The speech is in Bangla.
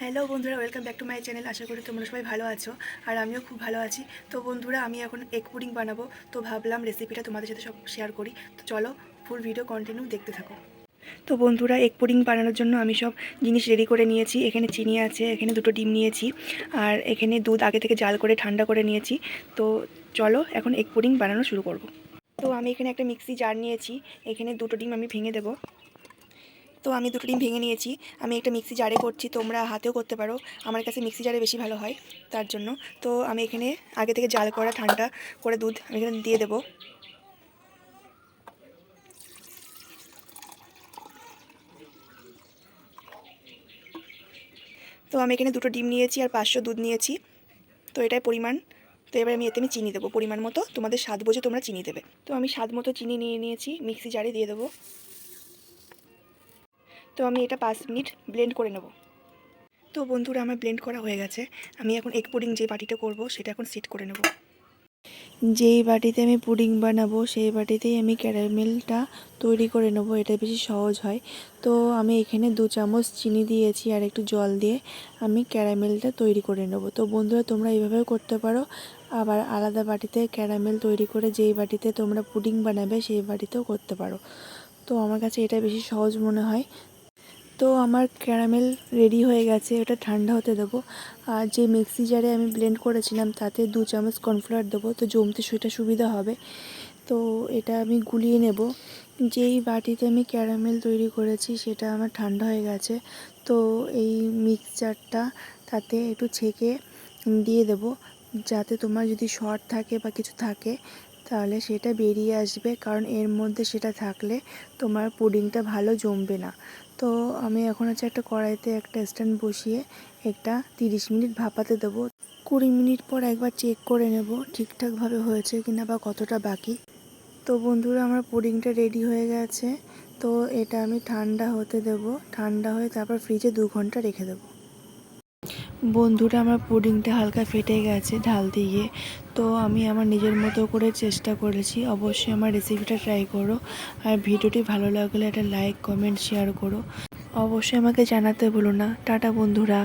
হ্যালো বন্ধুরা, welcome back to my channel. আশা করি তোমরা সবাই ভালো আছো, আর আমিও খুব ভালো আছি। তো বন্ধুরা, আমি এখন এগ পুডিং বানাবো। তো ভাবলাম রেসিপিটা তোমাদের সাথে সব শেয়ার করি। তো চলো ফুল ভিডিও কন্টিনিউ দেখতে থাকো। তো বন্ধুরা, এগ পুডিং বানানোর জন্য আমি সব জিনিস রেডি করে নিয়েছি। এখানে চিনি আছে, এখানে দুটো ডিম নিয়েছি, আর এখানে দুধ আগে থেকে জাল করে, ঠান্ডা করে নিয়েছি। তো চলো, এখন এগ পুডিং বানানো শুরু করব। তো আমি এখানে একটা মিক্সি জার নিয়েছি। এখানে দুটো ডিম আমি ভেঙে দেবো। তো আমি দুটো ডিম ভেঙে নিয়েছি। আমি একটা মিক্সি জারে করছি, তোমরা হাতেও করতে পারো। আমার কাছে মিক্সি জারে বেশি ভালো হয় তার জন্য। তো আমি এখানে আগে থেকে জাল করা ঠান্ডা করে দুধ আমি এখানে দিয়ে দেবো। তো আমি এখানে দুটো ডিম নিয়েছি আর পাঁচশো দুধ নিয়েছি। তো এটাই পরিমাণ। তো এবার আমি এতে আমি চিনি দেবো। পরিমাণ মতো তোমাদের স্বাদ বোঝে তোমরা চিনি দেবে। তো আমি স্বাদ মতো চিনি নিয়ে নিয়েছি, মিক্সি জারে দিয়ে দেবো। তো আমি এটা পাঁচ মিনিট ব্লেন্ড করে নেব। তো বন্ধুরা, আমার ব্লেন্ড করা হয়ে গেছে। আমি এখন এগ পুডিং যে বাটিটা করব, সেটা এখন সেট করে নেব। যেই বাটিতে আমি পুডিং বানাবো, সেই বাটিতেই আমি ক্যারামেলটা তৈরি করে নেব। এটা বেশি সহজ হয়। তো আমি এখানে দু চামচ চিনি দিয়েছি আর একটু জল দিয়ে আমি ক্যারামেলটা তৈরি করে নেব। তো বন্ধুরা, তোমরা এইভাবেও করতে পারো। আবার আলাদা বাটিতে ক্যারামেল তৈরি করে যেই বাটিতে তোমরা পুডিং বানাবে, সেই বাটিতেও করতে পারো। তো আমার কাছে এটা বেশি সহজ মনে হয়। তো আমার ক্যারামেল রেডি হয়ে গেছে, এটা ঠান্ডা হতে দেবো। আর যে মিক্সি জারে আমি ব্লেন্ড করেছিলাম, তাতে দু চামচ কর্নফ্লাওয়ার দেবো, তো জমতে সেটা সুবিধা হবে। তো এটা আমি গুলিয়ে নেব। যেই বাটিতে আমি ক্যারামেল তৈরি করেছি, সেটা আমার ঠান্ডা হয়ে গেছে। তো এই মিক্সচারটা তাতে একটু ছেঁকে দিয়ে দেব, যাতে তোমার যদি শর্ট থাকে বা কিছু থাকে তাহলে সেটা বেরিয়ে আসবে, কারণ এর মধ্যে সেটা থাকলে তোমার পুডিংটা ভালো জমবে না। তো আমি এখন হচ্ছে একটা কড়াইতে একটা স্ট্যান্ড বসিয়ে একটা তিরিশ মিনিট ভাপাতে দেবো। কুড়ি মিনিট পর একবার চেক করে নেব ঠিকঠাকভাবে হয়েছে কিনা বা কতটা বাকি। তো বন্ধুরা, আমার পুডিংটা রেডি হয়ে গেছে। তো এটা আমি ঠান্ডা হতে দেব। ঠান্ডা হয়ে তারপর ফ্রিজে দু ঘণ্টা রেখে দেবো। বন্ধুরা আমার পুডিংটা হালকা ফেটে গেছে ঢাল দিয়ে, তো আমি আমার নিজের মতো করে চেষ্টা করেছি। অবশ্যই আমার রেসিপিটা ট্রাই করো। আর ভিডিওটি ভালো লাগলে একটা লাইক কমেন্ট শেয়ার করো। অবশ্যই আমাকে জানাতে ভুলো না। টাটা বন্ধুরা।